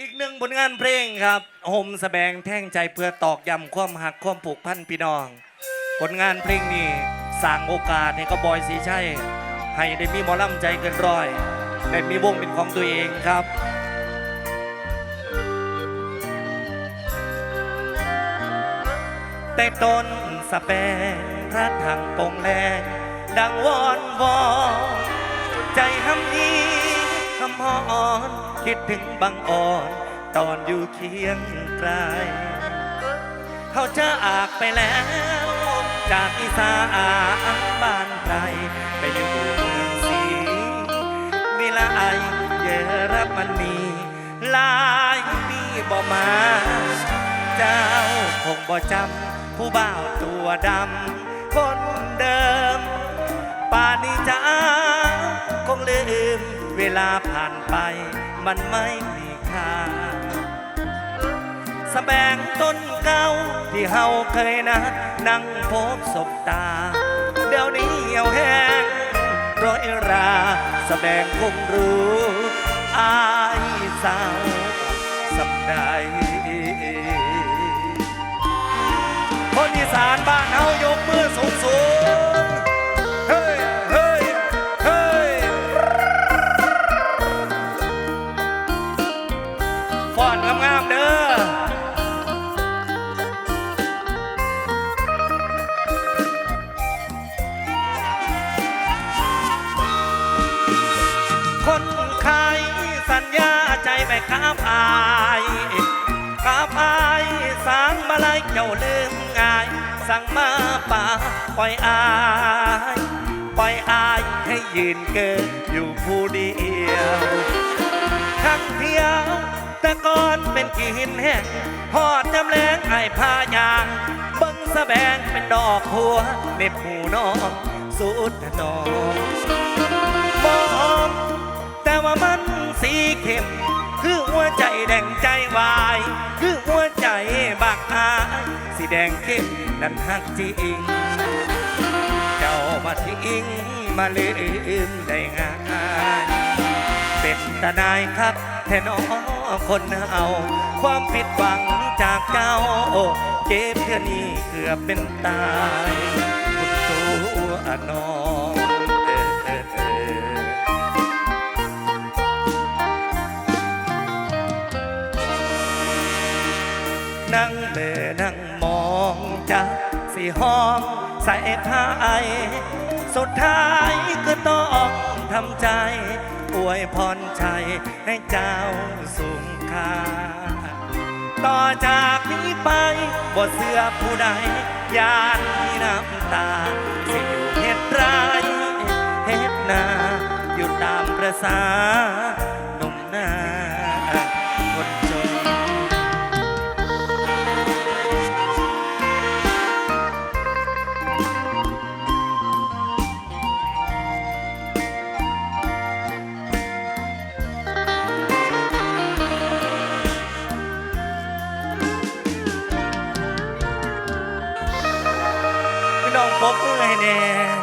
อีกหนึ่งผลงานเพลงครับโฮมแสดงแท่งใจเพื่อตอกย้ำความหักความผูกพันพี่น้อง ผลงานเพลงนี้สร้างโอกาสให้กับบอยสีชัยให้ได้มีหมอลำใจเกินร้อยได้มีวงเป็นของตัวเองครับแต่ต้นสแปงพระถังปงแรงดังวอนวอนใจห้ำอีหำหอนคิดถึงบางอ่อน ตอนอยู่เคียงไกลเขาจะอากไปแล้ว จากอีสานบ้านไกลไปอยู่เมืองศรีวิไลเยอรมนีลายปีบ่มา เจ้าคงบ่จำผู้บ่าวตัวดำคนเดิม ป่านนี้จ้าคงลืม เวลาผ่านไปมันไม่มีค่าสแบงต้นเก่าที่เฮาเคยนะ นั่งพบศบตา เดี๋ยวนี้เหี่ยวแห้งร้อยราสแบงคงรู้อายสาวสำได้ ฟ้อนงามๆเด้อคนขายสัญญาใจไม่ค้าพายค้าพายสางมาลายเจ้าลืมง่าย สั่งมาป่าปล่อยอายปล่อยอายให้ยืนเกินอยู่ผู้เดียว แต่ก่อนเป็นกี่หินแห้งหอดจำแรงไอ้พายางเบิ้งสะแบงเป็นดอกหัวเน็บหูน้องสุดนองมองแต่ว่ามันสีเข้ม คือหัวใจแดงใจวาย คือหัวใจบักอายสีแดงเข้มนั้นหักจริง เจ้ามาทิ้งมาลืมได้งาน ตานายครับแท่นอคนเอา ความผิดหวังจากเจ้า เจ็บเท่านี้เกือบเป็นตายคุณตัวน้องเออเออเออนั่งเบอนั่งมองจากสีห้องใส่ผ้าไอสุดท้ายก็ต้องทำใจ วยพรชัยให้เจ้าสุงคา ต่อจากนี้ไปบ่เสื้อผู้ใดยานมีน้ำตา สิอยู่เฮ็ดไรเฮ็ดนา อยู่ตามประสาหนุ่มนา พบด้